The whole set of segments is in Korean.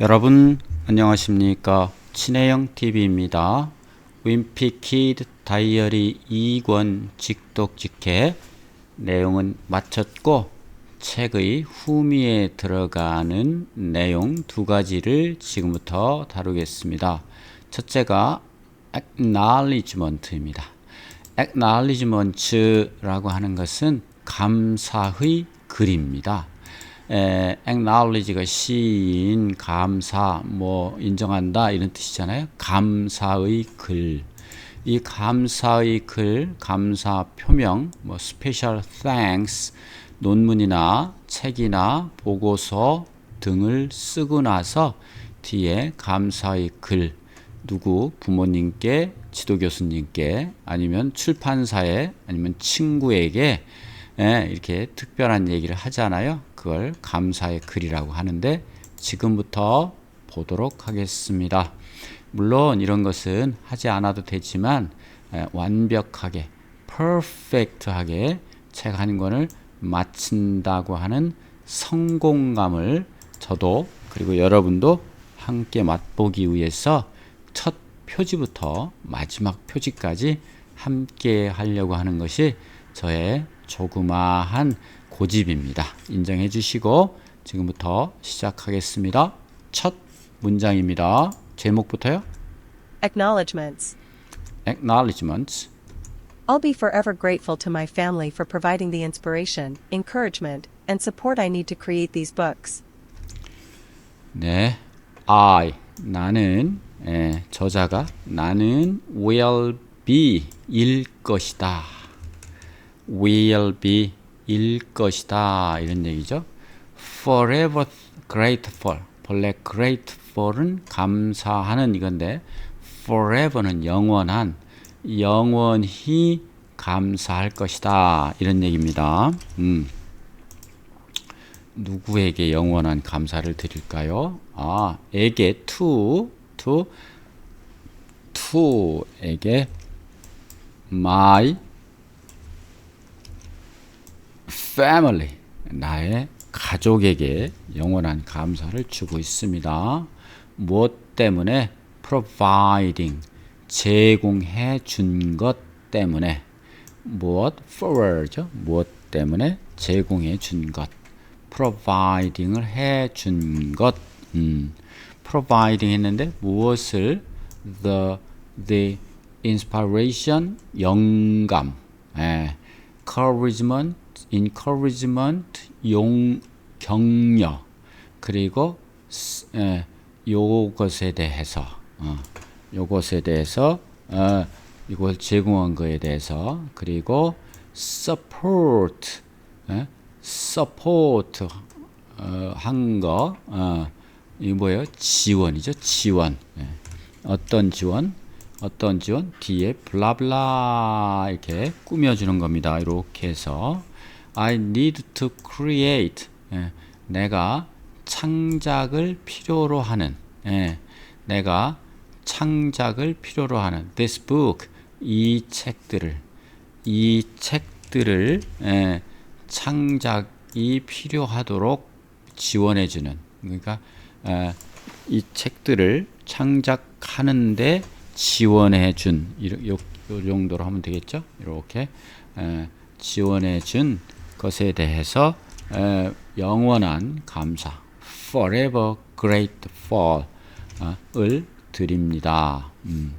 여러분 안녕하십니까 친해영 TV입니다. 윈피키드 다이어리 2권 직독직해 내용은 마쳤고 책의 후미에 들어가는 내용 두 가지를 지금부터 다루겠습니다. 첫째가 acknowledgement입니다. acknowledgement라고 하는 것은 감사의 글입니다. 에, acknowledge가 시인, 감사, 뭐 인정한다 이런 뜻이잖아요. 감사의 글. 이 감사의 글, 감사 표명, 뭐 special thanks, 논문이나 책이나 보고서 등을 쓰고 나서 뒤에 감사의 글, 누구 부모님께, 지도 교수님께, 아니면 출판사에, 아니면 친구에게 예, 이렇게 특별한 얘기를 하잖아요. 그걸 감사의 글이라고 하는데 지금부터 보도록 하겠습니다. 물론 이런 것은 하지 않아도 되지만 예, 완벽하게 퍼펙트하게 책 한 권을 마친다고 하는 성공감을 저도 그리고 여러분도 함께 맛보기 위해서 첫 표지부터 마지막 표지까지 함께 하려고 하는 것이 저의 조그마한 고집입니다. 인정해 주시고 지금부터 시작하겠습니다. 첫 문장입니다. 제목부터요. Acknowledgements. Acknowledgements. I'll be forever grateful to my family for providing the inspiration, encouragement, and support I need to create these books. 네, I 나는 예, 저자가 나는 will be 일 것이다. Will be 일 것이다 이런 얘기죠. forever grateful 본래 grateful은 감사하는 이건데 forever는 영원한 영원히 감사할 것이다 이런 얘기입니다. 음. 누구에게 영원한 감사를 드릴까요? 아, 에게 to to to에게 my family 나의 가족에게 영원한 감사를 주고 있습니다. 무엇 때문에 providing 제공해 준 것 때문에 무엇 forward죠? 무엇 때문에 제공해 준 것. providing을 해 준 것. 음. providing 했는데 무엇을 the the inspiration 영감. 예. encouragement encouragement 용 격려 그리고 스- 예, 요것에 대해서 어, 요것에 대해서 어, 이걸 제공한 거에 대해서 그리고 support 예, support 어, 한거 어, 이 뭐예요? 지원이죠. 지원. 예. 어떤 지원? 어떤 지원? 뒤에 블라블라 이렇게 꾸며주는 겁니다. 이렇게 해서 I need to create. 예. 내가 창작을 필요로 하는. 예. 내가 창작을 필요로 하는 this book 이 책들을 이 책들을 예, 창작이 필요하도록 지원해주는 그러니까 에, 이 책들을 창작하는데 지원해준 이 요, 요 정도로 하면 되겠죠? 이렇게 에, 지원해준 것에 대해서 에, 영원한 감사 forever grateful 어, 을 드립니다. 음.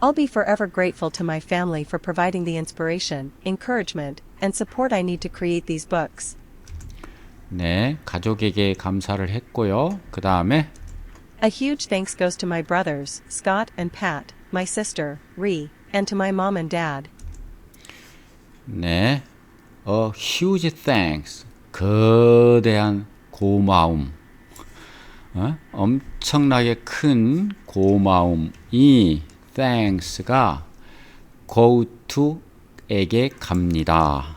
I'll be forever grateful to my family for providing the inspiration, encouragement, and support I need to create these books. 네, 가족에게 감사를 했고요. 그 다음에 A huge thanks goes to my brothers, Scott and Pat, my sister, Ree, and to my mom and dad. 네, a huge thanks, 거대한 고마움, 어? 엄청나게 큰 고마움이 thanks가 go to에게 갑니다.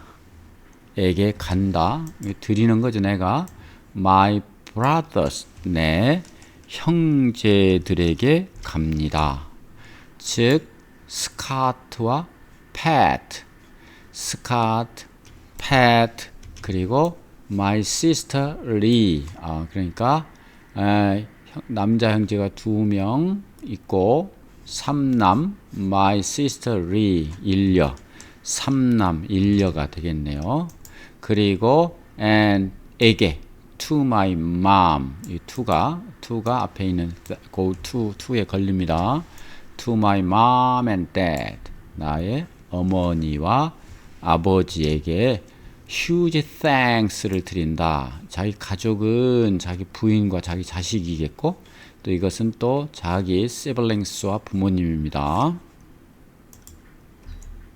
에게 간다. 드리는 거죠, 내가. My brothers, 내 형제들에게 갑니다. 즉, 스카트와 팻, 스카트, 팻, 그리고 my sister Lee. 아, 그러니까 에, 형- 남자 형제가 두 명 있고 삼남 my sister Lee 일녀 삼남 일녀가 되겠네요. 그리고 and 에게 to my mom 이 to가 to가 앞에 있는 go to to에 걸립니다. to my mom and dad 나의 어머니와 아버지에게 huge thanks를 드린다. 자기 가족은 자기 부인과 자기 자식이겠고 또 이것은 또 자기 siblings와 부모님입니다.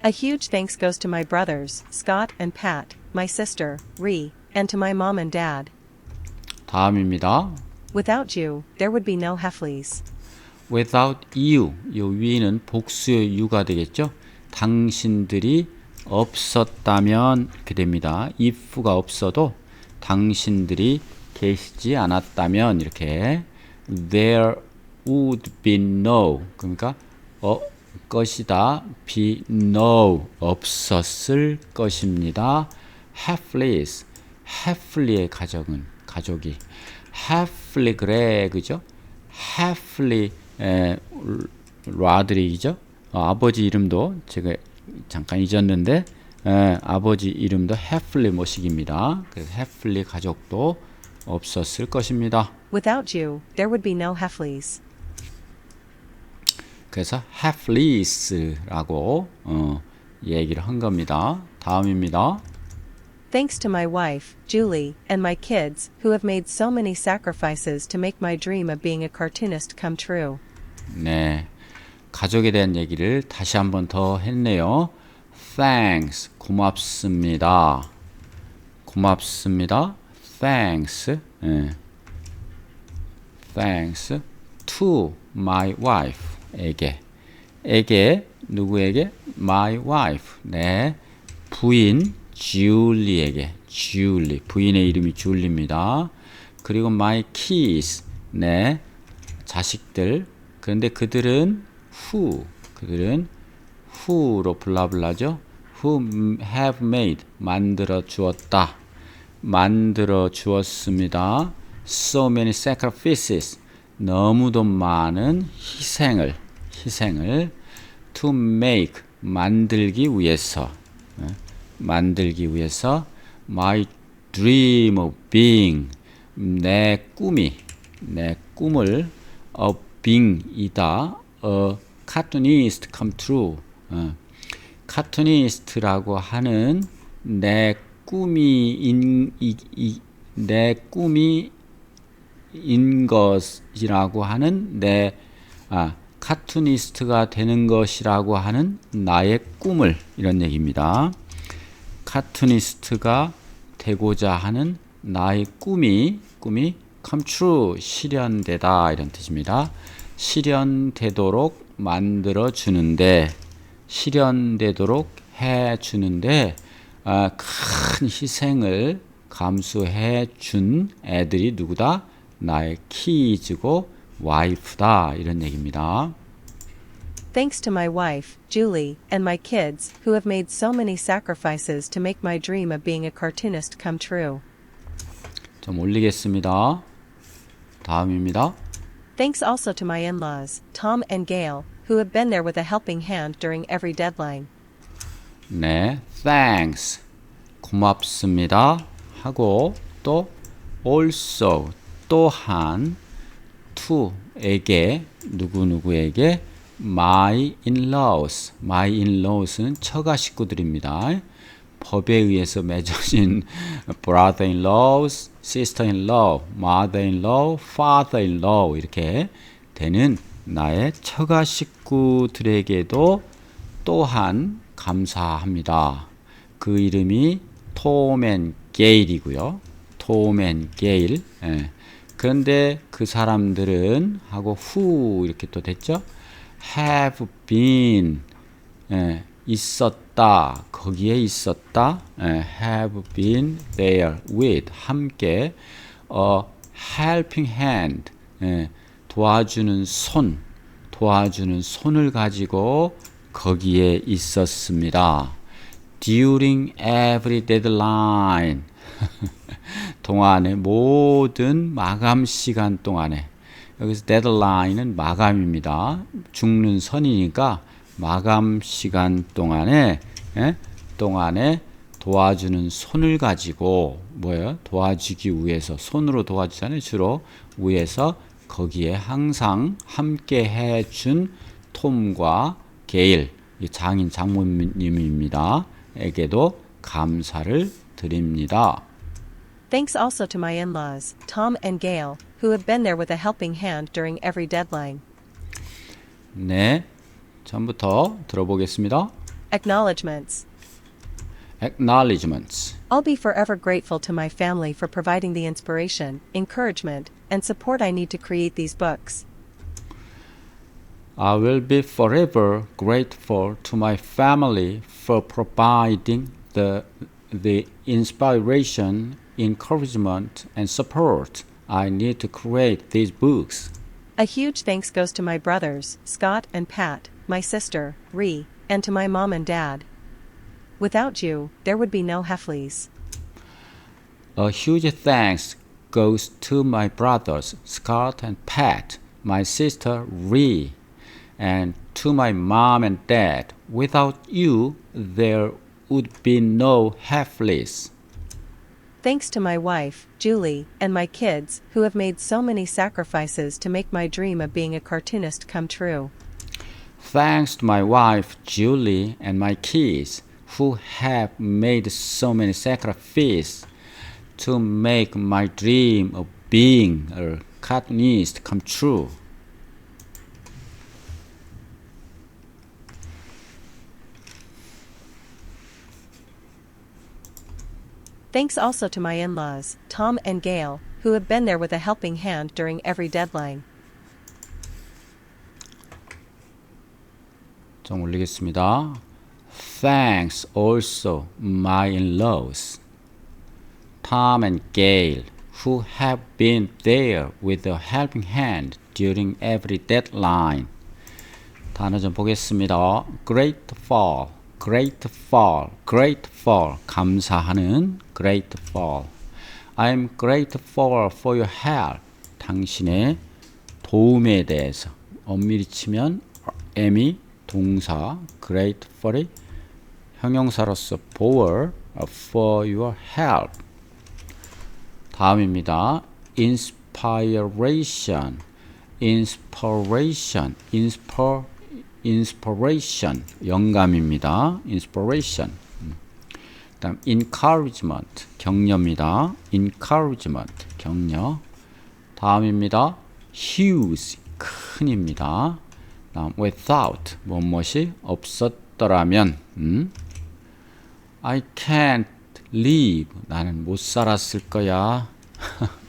A huge thanks goes to my brothers, Scott and Pat, my sister, Ree, and to my mom and dad. 다음입니다. Without you, there would be no Heffleys. without you 요 위는 복수의 you가 되겠죠. 당신들이 없었다면 이렇게 됩니다. if가 없어도 당신들이 계시지 않았다면 이렇게 there would be no 그러니까 어 것이다 be no 없었을 것입니다. Heffleys Heffley의 가족은 가족이 Heffley 그래 그죠? 에, 라드릭이죠. 어, 아버지 이름도 제가 잠깐 잊었는데 에, 아버지 이름도 Heffley 모식입니다. 그래서 Heffley 가족도 없었을 것입니다. Without you, there would be no Heffleys. 그래서 Heffleys라고 어, 얘기를 한 겁니다. 다음입니다. Thanks to my wife, Julie, and my kids, who have made so many sacrifices to make my dream of being a cartoonist come true. 네. 가족에 대한 얘기를 다시 한 번 더 했네요. Thanks. 고맙습니다. 고맙습니다. Thanks. 예. Thanks to my wife에게. 에게 누구에게? My wife. 네. 부인 줄리에게. 줄리. 부인의 이름이 줄리입니다. 그리고 my kids. 네. 자식들. 그런데 그들은 who. 그들은 who로 블라블라죠. who have made. 만들어 주었다. 만들어 주었습니다. So many sacrifices. 너무도 많은 희생을, 희생을 to make. 만들기 위해서. 예, 만들기 위해서 my dream of being. 내 꿈이, 내 꿈을 of being이다. a cartoonist come true. 어, 카투니스트라고 하는 내 꿈이 인, 이, 이, 내 꿈이 인 것이라고 하는 내 아, 카투니스트가 되는 것이라고 하는 나의 꿈을 이런 얘기입니다. 카투니스트가 되고자 하는 나의 꿈이 꿈이 come true 실현되다 이런 뜻입니다. 실현되도록 만들어 주는데 실현되도록 해 주는데 아, 큰 희생을 감수해 준 애들이 누구다? 나의 키즈고 와이프다 이런 얘기입니다. Thanks to my wife, Julie, and my kids, who have made so many sacrifices to make my dream of being a cartoonist come true. 좀 올리겠습니다. 다음입니다. Thanks also to my in laws, Tom and Gail, who have been there with a helping hand during every deadline. 네, thanks. 고맙습니다. 하고 또 also 또한 to에게 누구누구에게 my in-laws, my in-laws는 처가 식구들입니다. 법에 의해서 맺어진 brother-in-laws, sister-in-law, mother-in-law, father-in-law 이렇게 되는 나의 처가 식구들에게도 또한 감사합니다. 그 이름이 톰앤 게일이고요. 톰앤 게일. 예. 그런데 그 사람들은 하고 who 이렇게 또 됐죠. have been 예, 있었다. 거기에 있었다. 예, have been there with 함께 a helping hand 예, 도와주는 손 도와주는 손을 가지고 거기에 있었습니다. During every deadline 동안에 모든 마감 시간 동안에 여기서 데드라인은 마감입니다. 죽는 선이니까 마감 시간 동안에 예? 동안에 도와주는 손을 가지고 뭐예요? 도와주기 위해서 손으로 도와주잖아요. 주로 위해서 거기에 항상 함께 해준 톰과 게일 이 장인 장모님입니다. 에게도 감사를 드립니다. Thanks also to my in laws, Tom and Gail, who have been there with a helping hand during every deadline. 네, 전부터 들어보겠습니다. Acknowledgements. Acknowledgements. I'll be forever grateful to my family for providing the inspiration, encouragement, and support I need to create these books. I will be forever grateful to my family for providing the, the inspiration, encouragement, and support I need to create these books. A huge thanks goes to my brothers, Scott and Pat, my sister, Ree, and to my mom and dad. Without you, there would be no Heffleys. A huge thanks goes to my brothers Scott and Pat, my sister Ree, and to my mom and dad. Without you, there would be no Heffleys. Thanks to my wife, Julie, and my kids, who have made so many sacrifices to make my dream of being a cartoonist come true. Thanks to my wife Julie and my kids who have made so many sacrifices to make my dream of being a cartoonist come true. Thanks also to my in laws, Tom and Gail, who have been there with a helping hand during every deadline. 좀 올리겠습니다. Thanks also my in-laws, Tom and Gail, who have been there with a helping hand during every deadline. 단어 좀 보겠습니다. grateful, grateful, grateful. 감사하는 grateful. I'm grateful for your help. 당신의 도움에 대해서 엄밀히 치면 am이 동사 grateful이 형용사로서 for for your help. 다음입니다. inspiration, inspiration, inspire, inspiration 영감입니다. inspiration. 음. 그다음 encouragement 격려입니다. encouragement 격려. 다음입니다. huge 큰입니다. 다음 without 무엇이 없었더라면 음? I can't live 나는 못 살았을 거야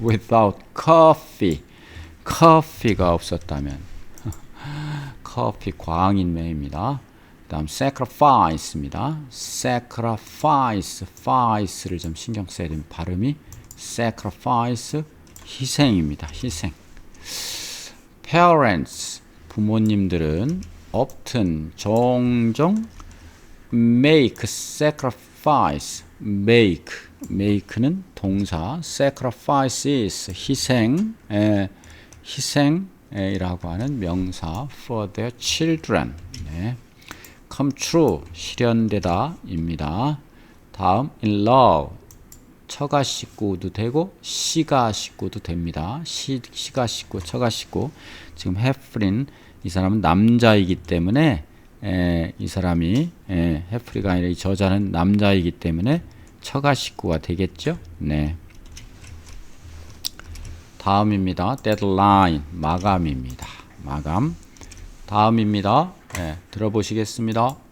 without coffee 커피가 없었다면 커피 광인매입니다. 다음 sacrifice입니다. sacrifice, fice를 좀 신경 써야 됩니다. 발음이 sacrifice 희생입니다. 희생. parents 부모님들은 often 종종 make sacrifice make make는 동사 sacrifices 희생 에, 희생이라고 하는 명사 for their children 네. come true 실현되다입니다. 다음 in love 처가 식구도 되고 시가 식구도 됩니다. 시, 시가 식구, 처가 식구. 지금 헤프린 이 사람은 남자이기 때문에 에, 이 사람이 에, 헤프리가 아니라 이 저자는 남자이기 때문에 처가 식구가 되겠죠. 네. 다음입니다. deadline 마감입니다. 마감. 다음입니다. 예, 들어보시겠습니다.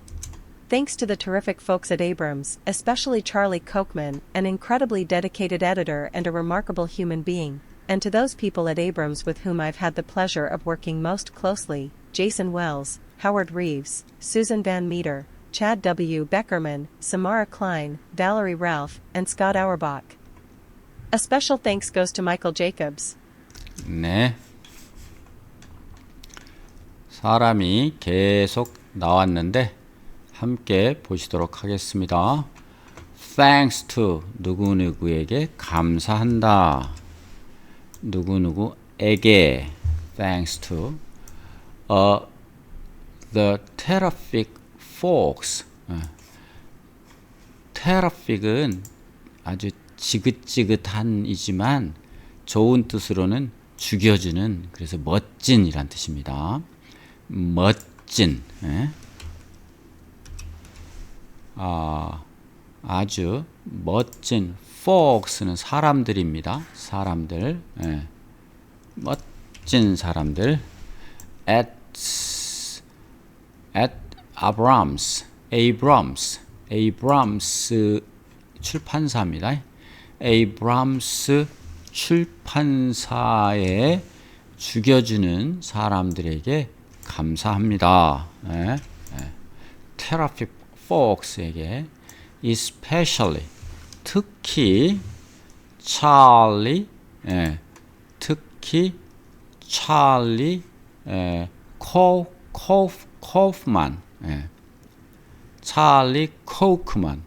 Thanks to the terrific folks at Abrams, especially Charlie Kochman, an incredibly dedicated editor and a remarkable human being, and to those people at Abrams with whom I've had the pleasure of working most closely Jason Wells, Howard Reeves, Susan Van Meter, Chad W. Beckerman, Samara Klein, Valerie Ralph, and Scott Auerbach. A special thanks goes to Michael Jacobs. 네. 사람이 계속 나왔는데 함께 보시도록 하겠습니다. thanks to 누구누구에게 감사한다. 누구누구에게 thanks to uh, the terrific folks. 어. terrific은 아주 지긋지긋한이지만 좋은 뜻으로는 죽여주는 그래서 멋진이란 뜻입니다. 멋진. 예? 아, 아주 멋진 folks는 사람들입니다. 사람들. 예. 멋진 사람들. at at Abrams, Abrams, Abrams 출판사입니다. Abrams 출판사에 죽여주는 사람들에게 감사합니다. 예, 예. Folks에게 especially 특히 찰리 예, 특히 찰리 예, 코 코프 코프만 예, 찰리 코크만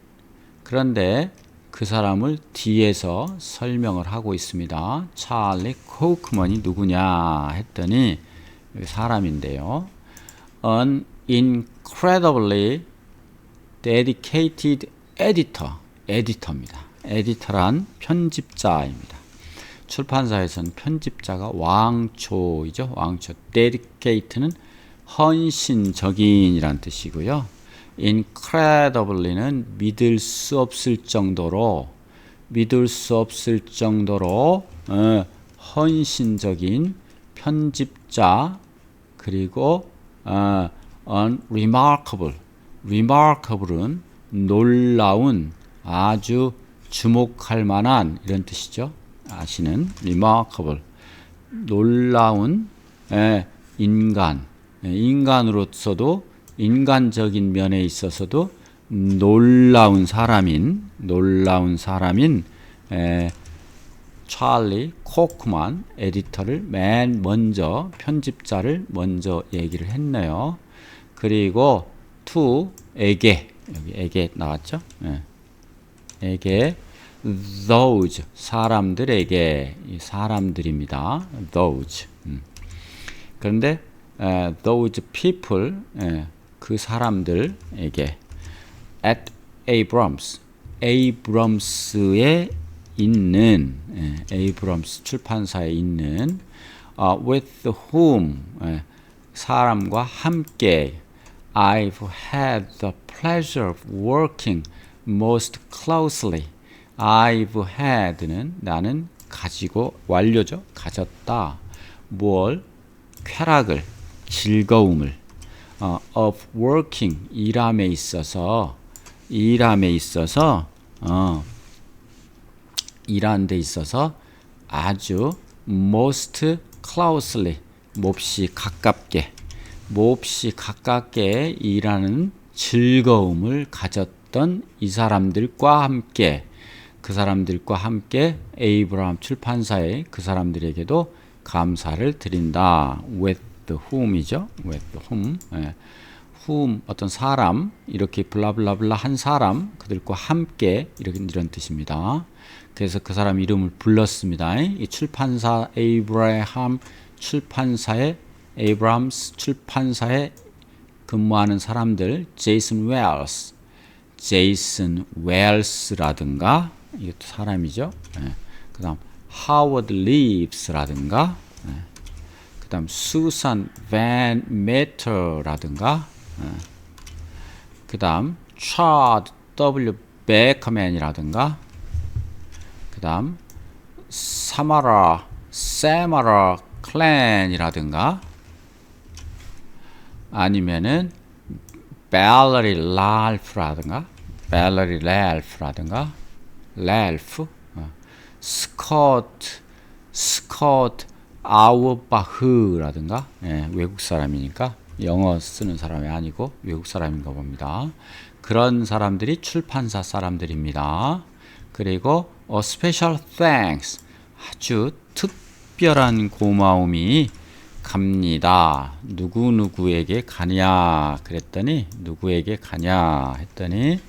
그런데 그 사람을 뒤에서 설명을 하고 있습니다. 찰리 코크만이 누구냐 했더니 사람인데요. An incredibly dedicated editor, 에디터입니다. 에디터란 편집자입니다. 출판사에서는 편집자가 왕초이죠. 왕초. dedicate는 헌신적인이란 뜻이고요. incredibly는 믿을 수 없을 정도로 믿을 수 없을 정도로 어, 헌신적인 편집자 그리고 어, unremarkable remarkable은 놀라운 아주 주목할 만한 이런 뜻이죠. 아시는 remarkable 놀라운 예, 인간 예, 인간으로서도 인간적인 면에 있어서도 놀라운 사람인 놀라운 사람인 에, 찰리 코크만 에디터를 맨 먼저 편집자를 먼저 얘기를 했네요. 그리고 to에게 여기 에게 나왔죠? 예. 에게 those 사람들에게 이 사람들입니다. those 음. 그런데 에, those people 에, 그 사람들에게 at Abrams Abrams에 있는 에, Abrams 출판사에 있는 어, with whom 에, 사람과 함께 I've had the pleasure of working most closely. I've had는 나는 가지고 완료죠. 가졌다. 뭘 쾌락을 즐거움을 어, of working 일함에 있어서 일함에 있어서 어, 일하는 데 있어서 아주 most closely 몹시 가깝게 몹시 가깝게 일하는 즐거움을 가졌던 이 사람들과 함께 그 사람들과 함께 에이브라함 출판사의 그 사람들에게도 감사를 드린다. with whom이죠. with whom. 예. whom 어떤 사람 이렇게 블라블라블라 한 사람 그들과 함께 이런 이런 뜻입니다. 그래서 그 사람 이름을 불렀습니다. 이 출판사 에이브라함 출판사의 에이브람스 출판사에 근무하는 사람들 제이슨 웰스, 제이슨 웰스라든가 이것도 사람이죠. 예. 그다음 하워드 리브스라든가 예. 그다음 수산 밴 메터라든가 예. 그다음 차드 W 베커맨이라든가 그다음 사마라 세마라 클랜이라든가 아니면은 벨러리 랄프라든가 벨러리 랄프라든가 랄프 어. 스코트 스코트 아우바흐라든가 예, 외국 사람이니까 영어 쓰는 사람이 아니고 외국 사람인가 봅니다. 그런 사람들이 출판사 사람들입니다. 그리고 a special thanks 아주 특별한 고마움이 갑니다. 누구 누구에게 가냐 그랬더니 누구에게 가냐 했더니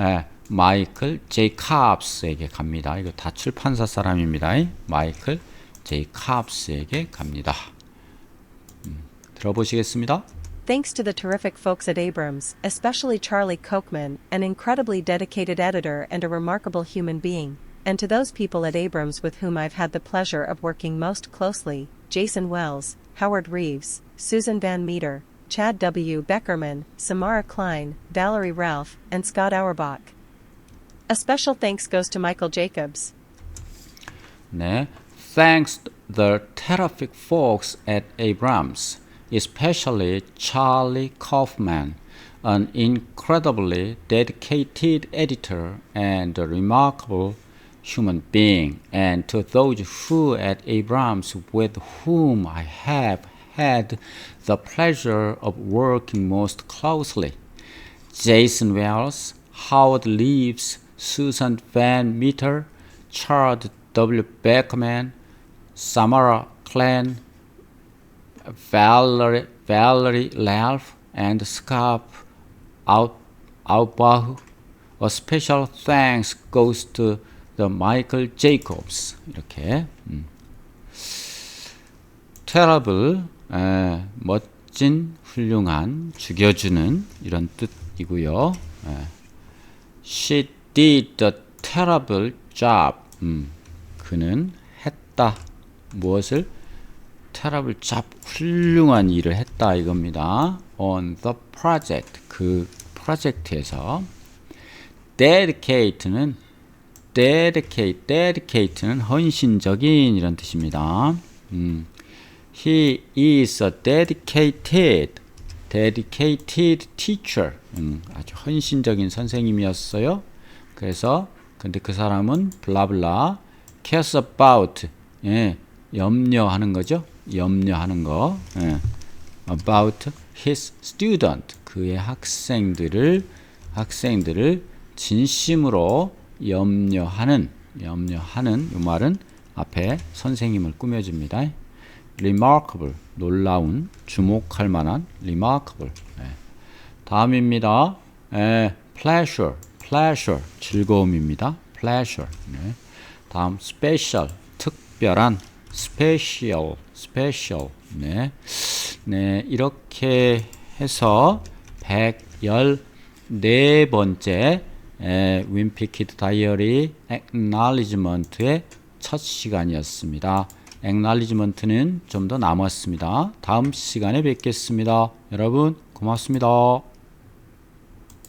에, 마이클 제이캅스에게 갑니다. 이거 다 출판사 사람입니다. 마이클 제이캅스에게 갑니다. 음, 들어보시겠습니다. Thanks to the terrific folks at Abrams, especially Charlie Kochman, an incredibly dedicated editor and a remarkable human being, and to those people at Abrams with whom I've had the pleasure of working most closely Jason Wells, Howard Reeves, Susan Van Meter, Chad W. Beckerman, Samara Klein, Valerie Ralph, and Scott Auerbach. A special thanks goes to Michael Jacobs. 네, thanks the terrific folks at Abrams, especially Charlie Kaufman, an incredibly dedicated editor and a remarkable human being, and to those who at Abrams with whom I have had the pleasure of working most closely. Jason Wells, Howard Reeves, Susan Van Meter, Charles W. Beckman, Samara Klein, Valerie, Valerie Ralph, and Scott Out, Outbach. A special thanks goes to Michael Jacobs. 이렇게 음. terrible 에, 멋진 훌륭한 죽여주는 이런 뜻이고요. 에. She did the terrible job. 음, 그는 했다. 무엇을? terrible job. 훌륭한 일을 했다 이겁니다. On the project. 그 프로젝트에서 dedicate는 dedicate, dedicate는 헌신적인 이런 뜻입니다. 음, he is a dedicated, dedicated teacher. 음, 아주 헌신적인 선생님이었어요. 그래서 근데 그 사람은 블라블라 cares about 예, 염려하는 거죠. 염려하는 거. 예, about his student 그의 학생들을 학생들을 진심으로 염려하는 염려하는 이 말은 앞에 선생님을 꾸며줍니다. remarkable 놀라운 주목할 만한 remarkable 예. 다음입니다. 예, pleasure pleasure 즐거움입니다. pleasure 네. 다음 special 특별한 special special 네. 네 이렇게 해서 114번째 에, 윈피키드 다이어리 액날리지먼트의 첫 시간이었습니다. 액날리지먼트는 좀 더 남았습니다. 다음 시간에 뵙겠습니다. 여러분 고맙습니다.